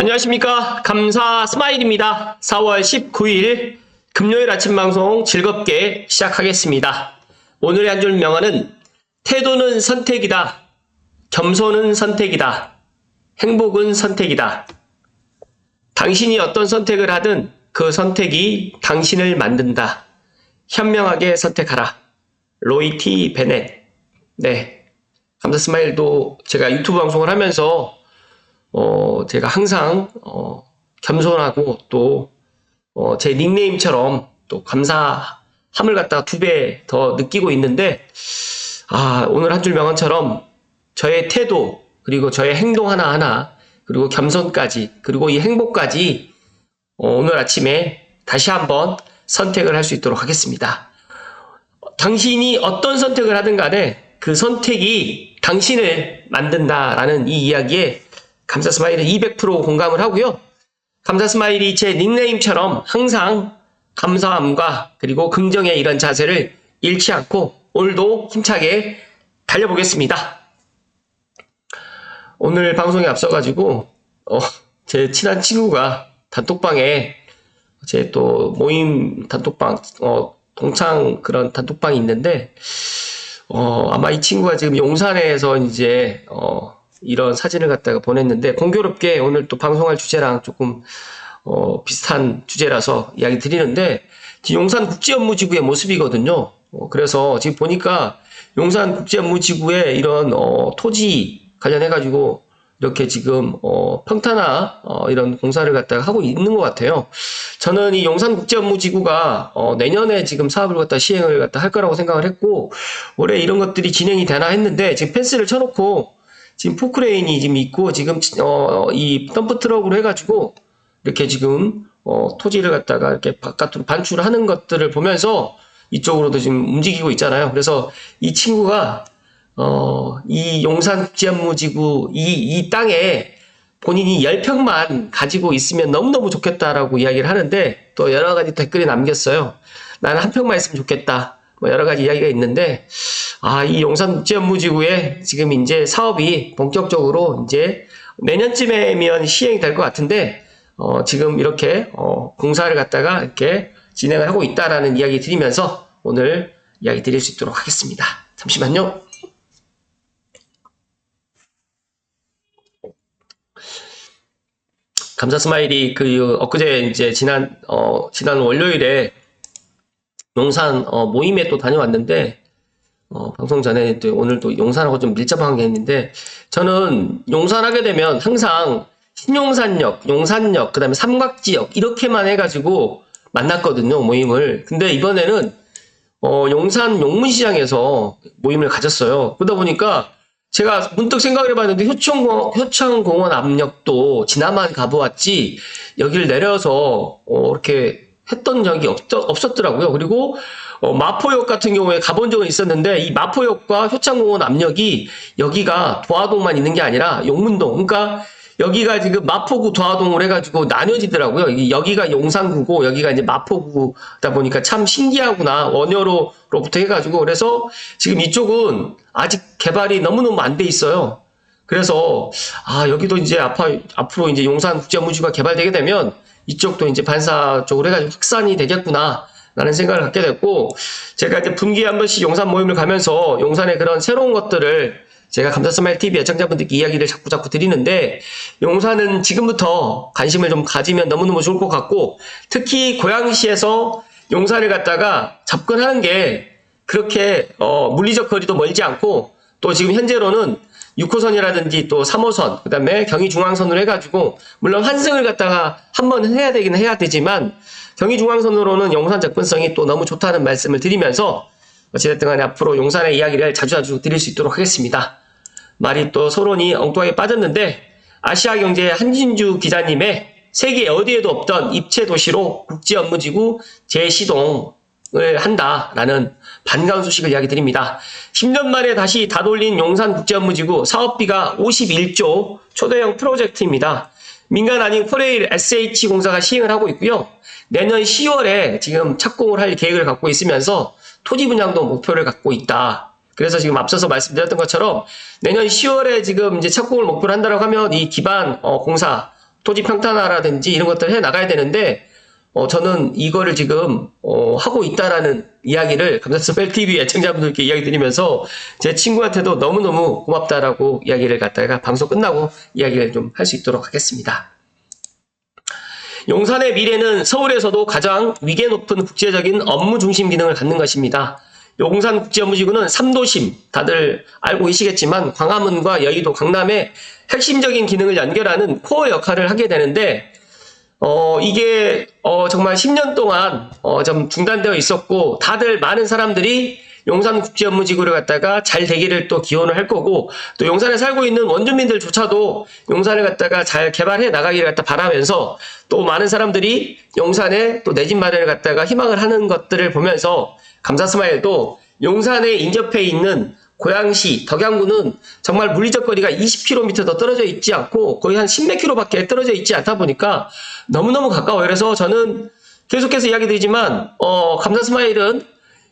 안녕하십니까. 감사 스마일입니다. 4월 19일 금요일 아침 방송 즐겁게 시작하겠습니다. 오늘의 한 줄 명언은 태도는 선택이다. 겸손은 선택이다. 행복은 선택이다. 당신이 어떤 선택을 하든 그 선택이 당신을 만든다. 현명하게 선택하라. 로이 T. 베넷. 네. 감사 스마일도 제가 유튜브 방송을 하면서 어, 제가 항상, 어, 겸손하고 또, 어, 제 닉네임처럼 또 감사함을 갖다가 두배 더 느끼고 있는데, 아, 오늘 한 줄 명언처럼 저의 태도, 그리고 저의 행동 하나하나, 그리고 겸손까지, 그리고 이 행복까지, 어, 오늘 아침에 다시 한번 선택을 할 수 있도록 하겠습니다. 당신이 어떤 선택을 하든 간에 그 선택이 당신을 만든다라는 이 이야기에 감사 스마일은 200% 공감을 하고요. 감사 스마일이 제 닉네임처럼 항상 감사함과 그리고 긍정의 이런 자세를 잃지 않고 오늘도 힘차게 달려보겠습니다. 오늘 방송에 앞서가지고 어, 제 친한 친구가 단톡방에 제 또 모임 단톡방 어, 동창 그런 단톡방이 있는데 어, 아마 이 친구가 지금 용산에서 이제 어, 이런 사진을 갖다가 보냈는데 공교롭게 오늘 또 방송할 주제랑 조금 어, 비슷한 주제라서 이야기 드리는데 용산 국제업무지구의 모습이거든요. 어, 그래서 지금 보니까 용산 국제업무지구의 이런 어, 토지 관련해 가지고 이렇게 지금 어, 평탄화 어, 이런 공사를 갖다가 하고 있는 것 같아요. 저는 이 용산 국제업무지구가 어, 내년에 지금 사업을 갖다 시행을 갖다 할 거라고 생각을 했고 올해 이런 것들이 진행이 되나 했는데 지금 펜스를 쳐놓고 지금 포크레인이 지금 있고 지금 어, 이 덤프 트럭으로 해가지고 이렇게 지금 어, 토지를 갖다가 이렇게 바깥으로 반출하는 것들을 보면서 이쪽으로도 지금 움직이고 있잖아요. 그래서 이 친구가 어, 이 용산국제업무지구 이, 이 땅에 본인이 10평만 가지고 있으면 너무너무 좋겠다라고 이야기를 하는데 또 여러 가지 댓글이 남겼어요. 나는 한 평만 있으면 좋겠다. 뭐 여러 가지 이야기가 있는데 아, 이 용산 국제업무지구에 지금 이제 사업이 본격적으로 이제 내년쯤에면 시행이 될 것 같은데 어, 지금 이렇게 어, 공사를 갖다가 이렇게 진행을 하고 있다라는 이야기 드리면서 오늘 이야기 드릴 수 있도록 하겠습니다. 잠시만요. 감사 스마일이 그 엊그제 이제 지난 어 지난 월요일에 용산 어 모임에 또 다녀왔는데 어 방송 전에 또 오늘 또 용산하고 좀 밀접한 게 있는데 저는 용산 하게 되면 항상 신용산역, 용산역, 그다음에 삼각지역 이렇게만 해가지고 만났거든요 모임을. 근데 이번에는 어 용산 용문시장에서 모임을 가졌어요. 그러다 보니까 제가 문득 생각을 해봤는데 효창공원, 효창공원 압력도 지나만 가보았지 여기를 내려서 어, 이렇게 했던 적이 없, 없었더라고요. 그리고 어, 마포역 같은 경우에 가본 적은 있었는데 이 마포역과 효창공원 압력이 여기가 도화동만 있는 게 아니라 용문동 그러니까 여기가 지금 마포구 도화동을 해가지고 나뉘어지더라고요. 이- 여기가 용산구고 여기가 이제 마포구다 보니까 참 신기하구나 원효로로부터 해가지고 그래서 지금 이쪽은 아직 개발이 너무너무 안 돼 있어요. 그래서 아 여기도 이제 앞, 앞으로 이제 용산 국제무주가 개발되게 되면 이쪽도 이제 반사 쪽으로 해가지고 확산이 되겠구나. 라는 생각을 갖게 됐고, 제가 이제 분기에 한 번씩 용산 모임을 가면서 용산의 그런 새로운 것들을 제가 감사스마일 TV 애청자분들께 이야기를 자꾸 자꾸 드리는데, 용산은 지금부터 관심을 좀 가지면 너무너무 좋을 것 같고, 특히 고양시에서 용산을 갖다가 접근하는 게 그렇게, 어, 물리적 거리도 멀지 않고, 또 지금 현재로는 6호선이라든지 또 3호선, 그 다음에 경의중앙선으로 해가지고, 물론 환승을 갖다가 한 번 해야 되긴 해야 되지만, 경의중앙선으로는 용산 접근성이 또 너무 좋다는 말씀을 드리면서, 어찌됐든 간에 앞으로 용산의 이야기를 자주자주 드릴 수 있도록 하겠습니다. 말이 또 서론이 엉뚱하게 빠졌는데, 아시아경제 한진주 기자님의 세계 어디에도 없던 입체 도시로 국제 업무지구 재시동을 한다라는 반가운 소식을 이야기 드립니다. 10년 만에 다시 다돌린 용산국제업무지구 사업비가 51조 초대형 프로젝트입니다. 민간 아닌 코레일 SH 공사가 시행을 하고 있고요. 내년 10월에 지금 착공을 할 계획을 갖고 있으면서 토지 분양도 목표를 갖고 있다. 그래서 지금 앞서서 말씀드렸던 것처럼 내년 10월에 지금 이제 착공을 목표로 한다고 하면 이 기반 어, 공사 토지 평탄화라든지 이런 것들을 해 나가야 되는데 어, 저는 이거를 지금 어, 하고 있다라는 이야기를 감사스펠 TV 애청자분들께 이야기 드리면서 제 친구한테도 너무너무 고맙다라고 이야기를 갖다가 방송 끝나고 이야기를 좀 할 수 있도록 하겠습니다. 용산의 미래는 서울에서도 가장 위계 높은 국제적인 업무 중심 기능을 갖는 것입니다. 용산 국제업무지구는 3도심, 다들 알고 계시겠지만 광화문과 여의도, 강남의 핵심적인 기능을 연결하는 코어 역할을 하게 되는데 어, 이게, 어, 정말 10년 동안, 어, 좀 중단되어 있었고, 다들 많은 사람들이 용산 국제업무지구를 갖다가 잘 되기를 또 기원을 할 거고, 또 용산에 살고 있는 원주민들조차도 용산을 갖다가 잘 개발해 나가기를 갖다 바라면서, 또 많은 사람들이 용산에 또 내 집 마련을 갖다가 희망을 하는 것들을 보면서, 감사 스마일도 용산에 인접해 있는 고양시, 덕양구는 정말 물리적 거리가 20km 더 떨어져 있지 않고 거의 한 10몇 킬로밖에 떨어져 있지 않다 보니까 너무너무 가까워요. 그래서 저는 계속해서 이야기 드리지만, 어, 감사 스마일은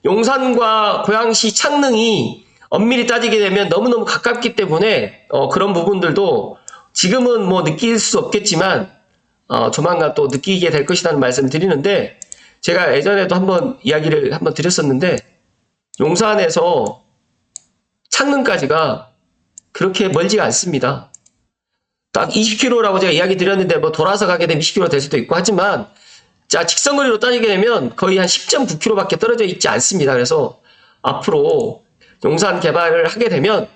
용산과 고양시 창릉이 엄밀히 따지게 되면 너무너무 가깝기 때문에, 어, 그런 부분들도 지금은 뭐 느낄 수 없겠지만, 어, 조만간 또 느끼게 될 것이라는 말씀을 드리는데, 제가 예전에도 한번 이야기를 한번 드렸었는데, 용산에서 창릉까지가 그렇게 멀지가 않습니다. 딱 20km라고 제가 이야기 드렸는데 뭐 돌아서 가게 되면 20km 될 수도 있고 하지만 자 직선거리로 따지게 되면 거의 한 10.9km밖에 떨어져 있지 않습니다. 그래서 앞으로 용산 개발을 하게 되면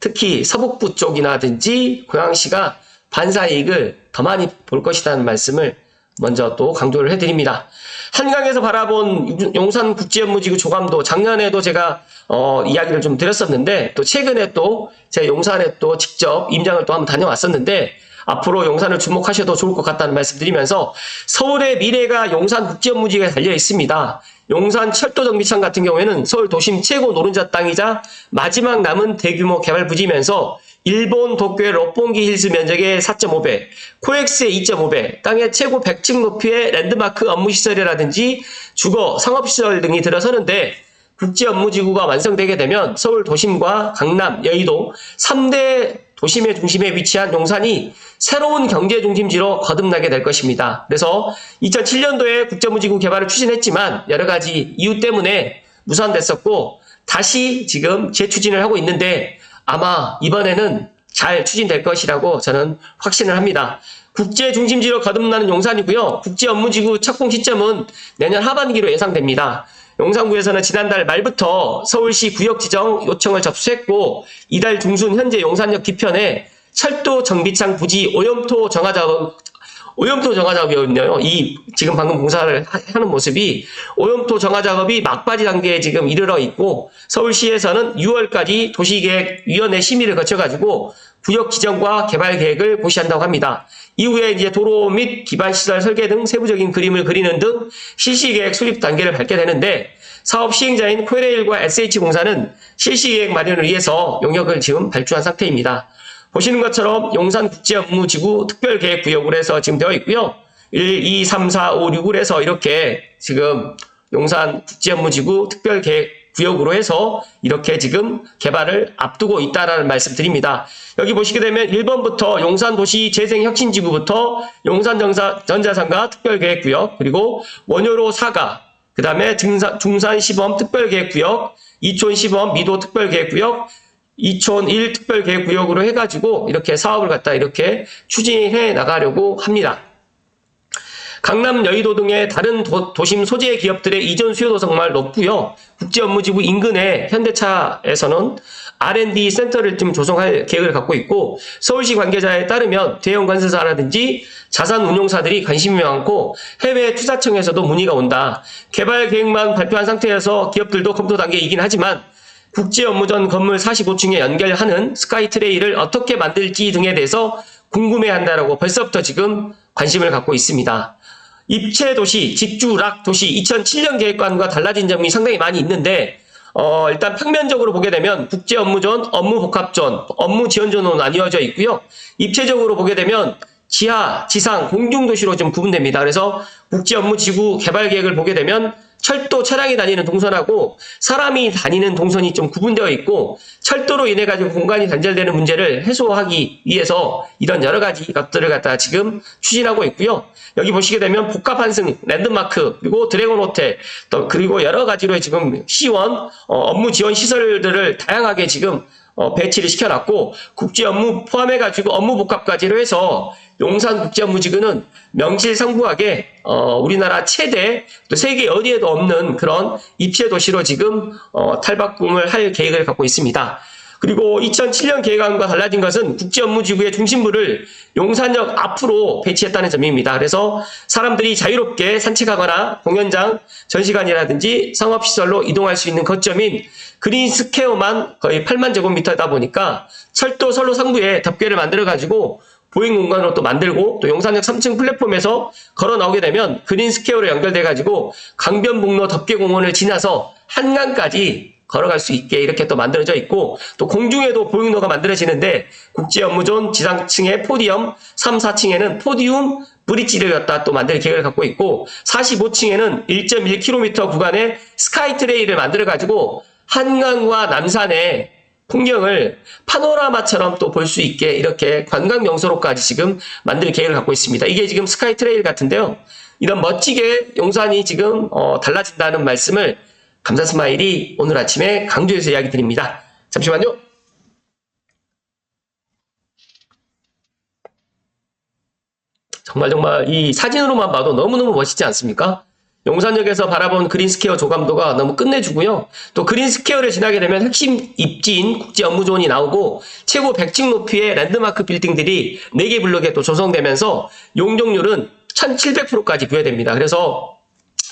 특히 서북부 쪽이나든지 고양시가 반사 이익을 더 많이 볼 것이라는 말씀을 먼저 또 강조를 해드립니다. 한강에서 바라본 용산 국제업무지구 조감도 작년에도 제가 어, 이야기를 좀 드렸었는데 또 최근에 또 제가 용산에 또 직접 임장을 또 한번 다녀왔었는데 앞으로 용산을 주목하셔도 좋을 것 같다는 말씀 드리면서 서울의 미래가 용산 국제업무지구에 달려 있습니다. 용산 철도 정비창 같은 경우에는 서울 도심 최고 노른자 땅이자 마지막 남은 대규모 개발 부지면서 일본 도쿄의 롯본기 힐스 면적의 4.5배, 코엑스의 2.5배, 땅의 최고 100층 높이의 랜드마크 업무시설이라든지 주거, 상업시설 등이 들어서는데 국제 업무지구가 완성되게 되면 서울 도심과 강남, 여의도 3대 도심의 중심에 위치한 용산이 새로운 경제 중심지로 거듭나게 될 것입니다. 그래서 2007년도에 국제무지구 개발을 추진했지만 여러 가지 이유 때문에 무산됐었고 다시 지금 재추진을 하고 있는데 아마 이번에는 잘 추진될 것이라고 저는 확신을 합니다. 국제 중심지로 거듭나는 용산이고요. 국제 업무지구 착공 시점은 내년 하반기로 예상됩니다. 용산구에서는 지난달 말부터 서울시 구역 지정 요청을 접수했고 이달 중순 현재 용산역 뒤편에 철도 정비창 부지 오염토 정화 작업 오염토 정화 작업이었네요. 이 지금 방금 공사를 하- 하는 모습이 오염토 정화 작업이 막바지 단계에 지금 이르러 있고 서울시에서는 6월까지 도시계획위원회 심의를 거쳐가지고 구역 지정과 개발 계획을 고시한다고 합니다. 이후에 이제 도로 및 기반 시설 설계 등 세부적인 그림을 그리는 등 실시 계획 수립 단계를 밟게 되는데 사업 시행자인 코레일과 SH공사는 실시 계획 마련을 위해서 용역을 지금 발주한 상태입니다. 보시는 것처럼 용산 국제 업무 지구 특별 계획 구역으로 해서 지금 되어 있고요. 1, 2, 3, 4, 5, 6을 해서 이렇게 지금 용산 국제 업무 지구 특별 계획 구역으로 해서 이렇게 지금 개발을 앞두고 있다라는 말씀 드립니다. 여기 보시게 되면 1번부터 용산 도시 재생 혁신 지구부터 용산전자상가 특별 계획 구역 그리고 원효로 사가 그 다음에 중산시범 특별 계획 구역 이촌 시범 미도 특별 계획 구역 이촌 1 특별계획구역으로 해가지고 이렇게 사업을 갖다 이렇게 추진해 나가려고 합니다. 강남 여의도 등의 다른 도, 심 소재 기업들의 이전 수요도 정말 높고요. 국제 업무지구 인근에 현대차에서는 R&D 센터를 좀 조성할 계획을 갖고 있고 서울시 관계자에 따르면 대형 관세사라든지 자산 운용사들이 관심이 많고 해외 투자청에서도 문의가 온다. 개발 계획만 발표한 상태에서 기업들도 검토 단계이긴 하지만 국제 업무전 건물 45층에 연결하는 스카이트레이를 어떻게 만들지 등에 대해서 궁금해한다라고 벌써부터 지금 관심을 갖고 있습니다. 입체 도시, 집주락 도시 2007년 계획관과 달라진 점이 상당히 많이 있는데 어, 일단 평면적으로 보게 되면 국제 업무존, 업무 복합존, 업무 지원존으로 나뉘어져 있고요. 입체적으로 보게 되면 지하, 지상, 공중도시로 좀 구분됩니다. 그래서 국제업무 지구 개발 계획을 보게 되면 철도 차량이 다니는 동선하고 사람이 다니는 동선이 좀 구분되어 있고 철도로 인해 가지고 공간이 단절되는 문제를 해소하기 위해서 이런 여러 가지 것들을 갖다가 지금 추진하고 있고요. 여기 보시게 되면 복합 환승, 랜드마크, 그리고 드래곤 호텔, 또 그리고 여러 가지로 지금 시원 어, 업무 지원 시설들을 다양하게 지금 어, 배치를 시켜놨고 국제 업무 포함해 가지고 업무 복합까지로 해서 용산 국제업무지구는 명실상부하게 어, 우리나라 최대 또 세계 어디에도 없는 그런 입체 도시로 지금 어, 탈바꿈을 할 계획을 갖고 있습니다. 그리고 2007년 계획안과 달라진 것은 국제 업무 지구의 중심부를 용산역 앞으로 배치했다는 점입니다. 그래서 사람들이 자유롭게 산책하거나 공연장, 전시관이라든지 상업시설로 이동할 수 있는 거점인 그린스퀘어만 거의 8만 제곱미터다 보니까 철도 선로 상부에 덮개를 만들어가지고 보행 공간으로 또 만들고 또 용산역 3층 플랫폼에서 걸어 나오게 되면 그린 스퀘어로 연결돼 가지고 강변북로 덮개공원을 지나서 한강까지 걸어갈 수 있게 이렇게 또 만들어져 있고 또 공중에도 보행로가 만들어지는데 국제 업무존 지상층의 포디엄 3, 4층에는 포디움 브릿지를 갖다 또 만들 계획을 갖고 있고 45층에는 1.1km 구간의 스카이 트레일을 만들어 가지고 한강과 남산의 풍경을 파노라마처럼 또 볼 수 있게 이렇게 관광 명소로까지 지금 만들 계획을 갖고 있습니다. 이게 지금 스카이 트레일 같은데요. 이런 멋지게 용산이 지금 어, 달라진다는 말씀을 감사 스마일이 오늘 아침에 강조해서 이야기 드립니다. 잠시만요. 정말 정말 이 사진으로만 봐도 너무너무 멋있지 않습니까? 용산역에서 바라본 그린스퀘어 조감도가 너무 끝내주고요. 또 그린스퀘어를 지나게 되면 핵심 입지인 국제 업무존이 나오고 최고 100층 높이의 랜드마크 빌딩들이 4개 블록에 또 조성되면서 용적률은 1700%까지 부여됩니다. 그래서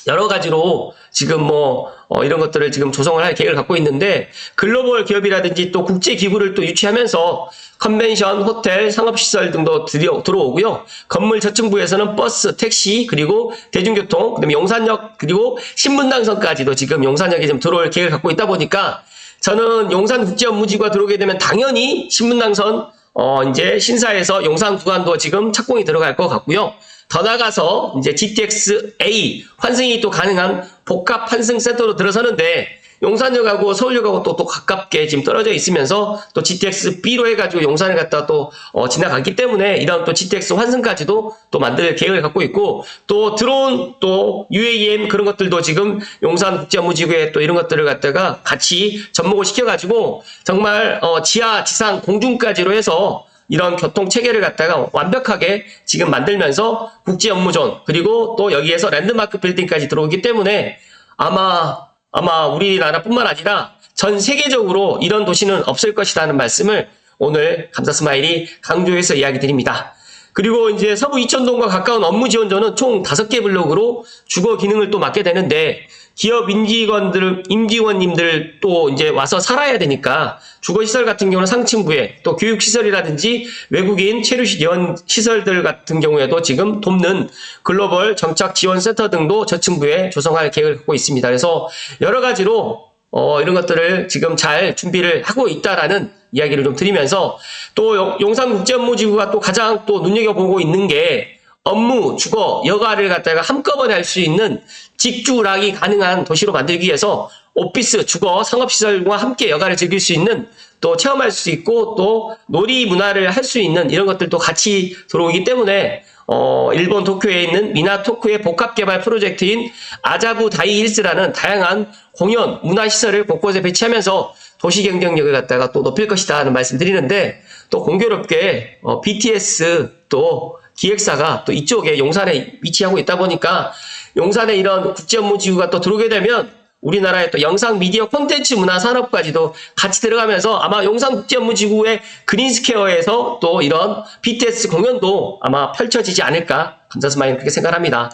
여러 가지로 지금 뭐 어, 이런 것들을 지금 조성을 할 계획을 갖고 있는데 글로벌 기업이라든지 또 국제 기구를 또 유치하면서 컨벤션, 호텔, 상업시설 등도 드디어 들어오고요. 건물 저층부에서는 버스, 택시 그리고 대중교통 그다음에 용산역 그리고 신분당선까지도 지금 용산역에 좀 들어올 계획을 갖고 있다 보니까 저는 용산국제업무지구가 들어오게 되면 당연히 신분당선 어 이제 신사에서 용산 구간도 지금 착공이 들어갈 것 같고요. 더 나가서 이제 GTX A 환승이 또 가능한 복합 환승 센터로 들어서는데 용산역하고 서울역하고 또, 또 가깝게 지금 떨어져 있으면서 또 GTX B로 해가지고 용산을 갖다 또 어, 지나갔기 때문에 이런 또 GTX 환승까지도 또 만들 계획을 갖고 있고 또 드론 또 UAM 그런 것들도 지금 용산 국제업무지구에 또 이런 것들을 갖다가 같이 접목을 시켜가지고 정말 어, 지하, 지상, 공중까지로 해서 이런 교통 체계를 갖다가 완벽하게 지금 만들면서 국제 업무존 그리고 또 여기에서 랜드마크 빌딩까지 들어오기 때문에 아마 아마 우리나라뿐만 아니라 전 세계적으로 이런 도시는 없을 것이라는 말씀을 오늘 감사 스마일이 강조해서 이야기 드립니다. 그리고 이제 서부 이천동과 가까운 업무 지원조는 총 5개 블록으로 주거 기능을 또 맡게 되는데 기업 임직원들, 임직원님들 또 이제 와서 살아야 되니까 주거시설 같은 경우는 상층부에 또 교육시설이라든지 외국인 체류 지원 시설들 같은 경우에도 지금 돕는 글로벌 정착 지원센터 등도 저층부에 조성할 계획을 갖고 있습니다. 그래서 여러 가지로 어, 이런 것들을 지금 잘 준비를 하고 있다라는 이야기를 좀 드리면서 또 용- 용산국제업무지구가 또 가장 또 눈여겨보고 있는 게 업무, 주거, 여가를 갖다가 한꺼번에 할 수 있는 직주락이 가능한 도시로 만들기 위해서 오피스, 주거, 상업시설과 함께 여가를 즐길 수 있는 또 체험할 수 있고 또 놀이 문화를 할 수 있는 이런 것들도 같이 들어오기 때문에 어, 일본 도쿄에 있는 미나토쿠의 복합개발 프로젝트인 아자부 다이힐스라는 다양한 공연, 문화시설을 곳곳에 배치하면서 도시 경쟁력을 갖다가 또 높일 것이다 하는 말씀 드리는데 또 공교롭게 어, BTS 또 기획사가 또 이쪽에 용산에 위치하고 있다 보니까 용산에 이런 국제 업무 지구가 또 들어오게 되면 우리나라의 또 영상 미디어 콘텐츠 문화 산업까지도 같이 들어가면서 아마 용산 국제 업무 지구의 그린스퀘어에서 또 이런 BTS 공연도 아마 펼쳐지지 않을까 감사스마인 그렇게 생각합니다.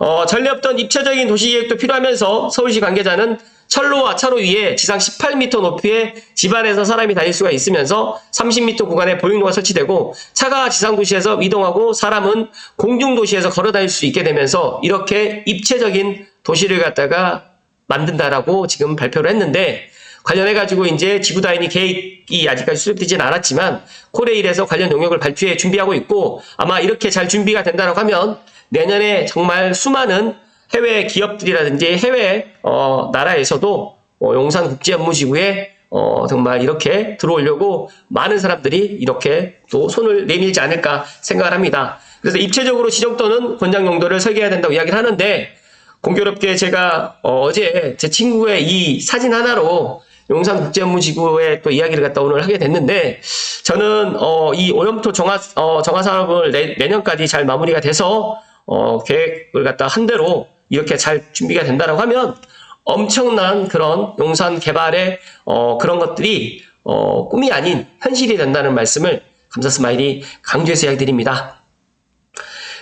어, 전례 없던 입체적인 도시 계획도 필요하면서 서울시 관계자는 철로와 차로 위에 지상 18m 높이의 집안에서 사람이 다닐 수가 있으면서 30m 구간에 보행로가 설치되고 차가 지상 도시에서 이동하고 사람은 공중 도시에서 걸어 다닐 수 있게 되면서 이렇게 입체적인 도시를 갖다가 만든다라고 지금 발표를 했는데 관련해 가지고 이제 지구 다인이 계획이 아직까지 수립되지는 않았지만 코레일에서 관련 용역을 발표해 준비하고 있고 아마 이렇게 잘 준비가 된다고 하면 내년에 정말 수많은 해외 기업들이라든지 해외 어, 나라에서도 어, 용산 국제업무지구에 어, 정말 이렇게 들어오려고 많은 사람들이 이렇게 또 손을 내밀지 않을까 생각을 합니다. 그래서 입체적으로 지정 또는 권장 용도를 설계해야 된다고 이야기를 하는데 공교롭게 제가 어, 제제 친구의 이 사진 하나로 용산 국제업무지구에 또 이야기를 갖다 오늘 하게 됐는데 저는 어, 이 오염토 정화 어, 정화 사업을 내, 내년까지 잘 마무리가 돼서 어, 계획을 갖다 한 대로 이렇게 잘 준비가 된다라고 하면 엄청난 그런 용산 개발의 어, 그런 것들이 어, 꿈이 아닌 현실이 된다는 말씀을 감사 스마일이 강조해서 이야기 드립니다.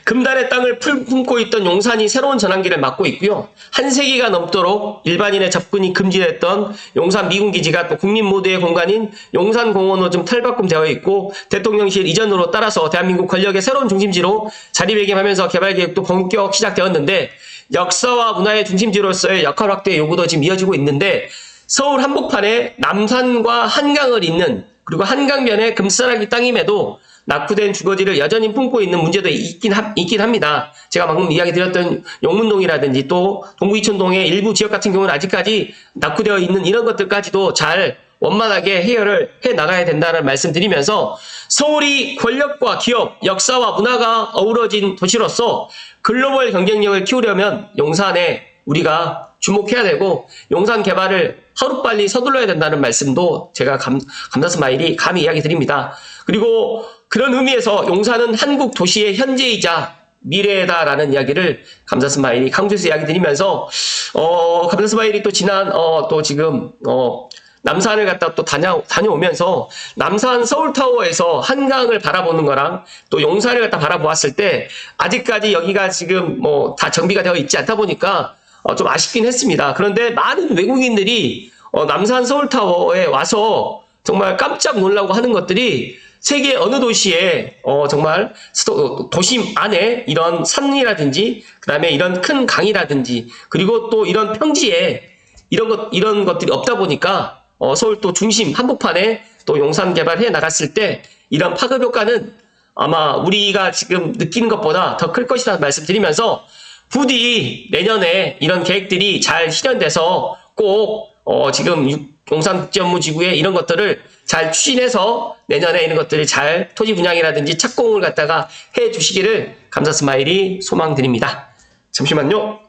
금단의 땅을 품고 있던 용산이 새로운 전환기를 맞고 있고요. 한 세기가 넘도록 일반인의 접근이 금지됐던 용산 미군기지가 또 국민 모두의 공간인 용산공원으로 좀 탈바꿈되어 있고 대통령실 이전으로 따라서 대한민국 권력의 새로운 중심지로 자리매김하면서 개발 계획도 본격 시작되었는데 역사와 문화의 중심지로서의 역할 확대 요구도 지금 이어지고 있는데 서울 한복판에 남산과 한강을 잇는 그리고 한강변에 금싸라기 땅임에도 낙후된 주거지를 여전히 품고 있는 문제도 있긴, 합, 있긴 합니다. 제가 방금 이야기 드렸던 용문동이라든지 또 동부이촌동의 일부 지역 같은 경우는 아직까지 낙후되어 있는 이런 것들까지도 잘 원만하게 해결을 해 나가야 된다는 말씀 드리면서 서울이 권력과 기업, 역사와 문화가 어우러진 도시로서 글로벌 경쟁력을 키우려면 용산에 우리가 주목해야 되고 용산 개발을 하루빨리 서둘러야 된다는 말씀도 제가 감, 감사 스마일이 감히 이야기 드립니다. 그리고 그런 의미에서 용산은 한국 도시의 현재이자 미래다라는 이야기를 감사 스마일이 강조해서 이야기 드리면서 어 감사 스마일이 또 지난 어 또 지금 어 남산을 갔다 또 다녀, 다녀오면서 남산 서울타워에서 한강을 바라보는 거랑 또 용산을 갖다 바라보았을 때 아직까지 여기가 지금 뭐 다 정비가 되어 있지 않다 보니까 어, 좀 아쉽긴 했습니다. 그런데 많은 외국인들이 어, 남산 서울타워에 와서 정말 깜짝 놀라고 하는 것들이 세계 어느 도시에 어, 정말 수도- 도심 안에 이런 산이라든지 그다음에 이런 큰 강이라든지 그리고 또 이런 평지에 이런 것 이런 것들이 없다 보니까 어, 서울 또 중심 한복판에 또 용산 개발해 나갔을 때 이런 파급 효과는 아마 우리가 지금 느끼는 것보다 더 클 것이라는 말씀드리면서 부디 내년에 이런 계획들이 잘 실현돼서 꼭 어, 지금 육- 용산 국제업무 지구에 이런 것들을 잘 추진해서 내년에 이런 것들을 잘 토지 분양이라든지 착공을 갖다가 해 주시기를 감사 스마일이 소망드립니다. 잠시만요.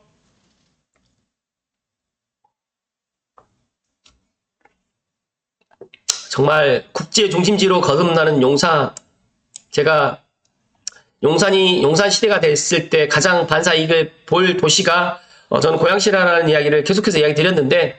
정말 국제 중심지로 거듭나는 용산 제가 용산이 용산 시대가 됐을 때 가장 반사 이익을 볼 도시가 어, 저는 고양시라는 이야기를 계속해서 이야기 드렸는데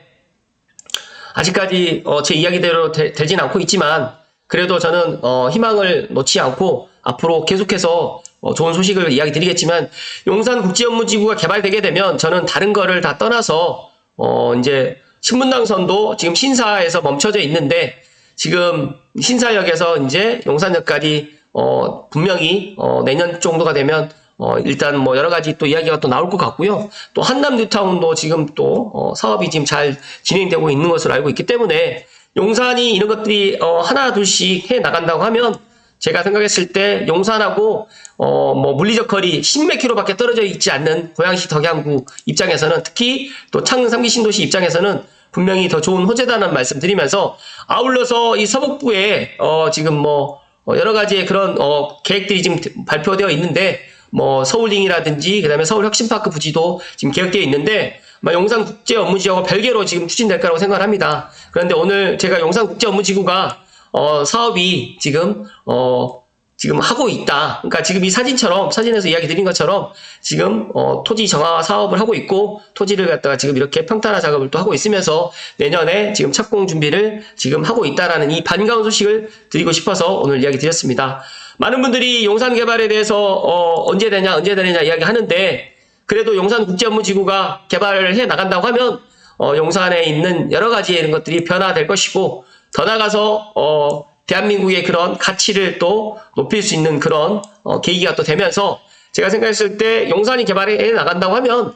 아직까지 어, 제 이야기대로 되, 진 않고 있지만 그래도 저는 어, 희망을 놓지 않고 앞으로 계속해서 어, 좋은 소식을 이야기 드리겠지만 용산 국제업무지구가 개발되게 되면 저는 다른 거를 다 떠나서 어, 이제 신분당선도 지금 신사에서 멈춰져 있는데 지금 신사역에서 이제 용산역까지 어, 분명히 어, 내년 정도가 되면 어, 일단 뭐 여러 가지 또 이야기가 또 나올 것 같고요. 또 한남 뉴타운도 지금 또 어, 사업이 지금 잘 진행되고 있는 것으로 알고 있기 때문에 용산이 이런 것들이 어, 하나 둘씩 해 나간다고 하면 제가 생각했을 때 용산하고 어, 뭐 물리적 거리 10몇 킬로밖에 떨어져 있지 않는 고양시 덕양구 입장에서는 특히 또 창릉 3기 신도시 입장에서는 분명히 더 좋은 호재다는 말씀 드리면서 아울러서 이 서북부에 어, 지금 뭐 어, 여러 가지의 그런 어, 계획들이 지금 발표되어 있는데 뭐 서울링이라든지 그다음에 서울 혁신파크 부지도 지금 계획되어 있는데 용산 국제 업무지구와 별개로 지금 추진될 거라고 생각을 합니다. 그런데 오늘 제가 용산 국제 업무 지구가 어, 사업이 지금 어, 지금 하고 있다. 그러니까 지금 이 사진처럼 사진에서 이야기 드린 것처럼 지금 어, 토지 정화 사업을 하고 있고 토지를 갖다가 지금 이렇게 평탄화 작업을 또 하고 있으면서 내년에 지금 착공 준비를 지금 하고 있다라는 이 반가운 소식을 드리고 싶어서 오늘 이야기 드렸습니다. 많은 분들이 용산 개발에 대해서 어, 언제 되냐 언제 되느냐 이야기 하는데 그래도 용산 국제업무지구가 개발을 해 나간다고 하면 어, 용산에 있는 여러 가지 이런 것들이 변화될 것이고 더 나아가서 어, 대한민국의 그런 가치를 또 높일 수 있는 그런 어, 계기가 또 되면서 제가 생각했을 때 용산이 개발해 나간다고 하면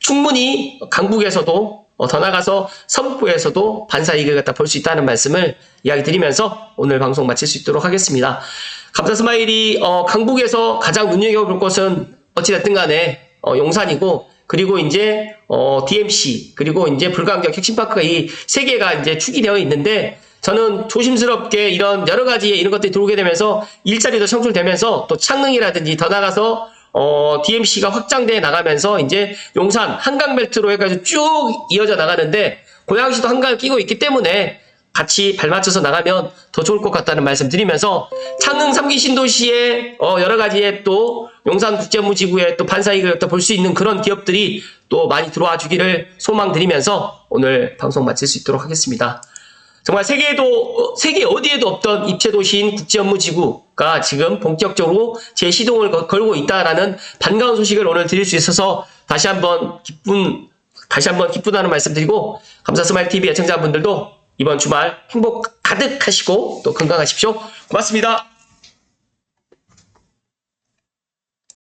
충분히 강북에서도 어, 더 나가서 서북부에서도 반사 이익을 갖다 볼 수 있다는 말씀을 이야기 드리면서 오늘 방송 마칠 수 있도록 하겠습니다. 감사 스마일이 어, 강북에서 가장 눈여겨볼 곳은 어찌됐든 간에 어, 용산이고 그리고 이제 어, DMC 그리고 이제 불가항력 혁신파크가 이 세 개가 이제 축이 되어 있는데 저는 조심스럽게 이런 여러 가지 이런 것들이 들어오게 되면서 일자리도 창출되면서 또 창릉이라든지 더 나가서 어, DMC가 확장돼 나가면서 이제 용산 한강벨트로 해가지고 쭉 이어져 나가는데 고양시도 한강을 끼고 있기 때문에 같이 발맞춰서 나가면 더 좋을 것 같다는 말씀 드리면서 창릉 3기 신도시의 어, 여러 가지의 또 용산 국제무지구에 또 반사이익을 볼수 있는 그런 기업들이 또 많이 들어와 주기를 소망 드리면서 오늘 방송 마칠 수 있도록 하겠습니다. 정말 세계에도 어, 세계 어디에도 없던 입체 도시인 국제 업무 지구가 지금 본격적으로 재시동을 거- 걸고 있다라는 반가운 소식을 오늘 드릴 수 있어서 다시 한번 기쁜 다시 한번 기쁘다는 말씀드리고 감사 스마일 TV 애청자분들도 이번 주말 행복 가득하시고 또 건강하십시오. 고맙습니다.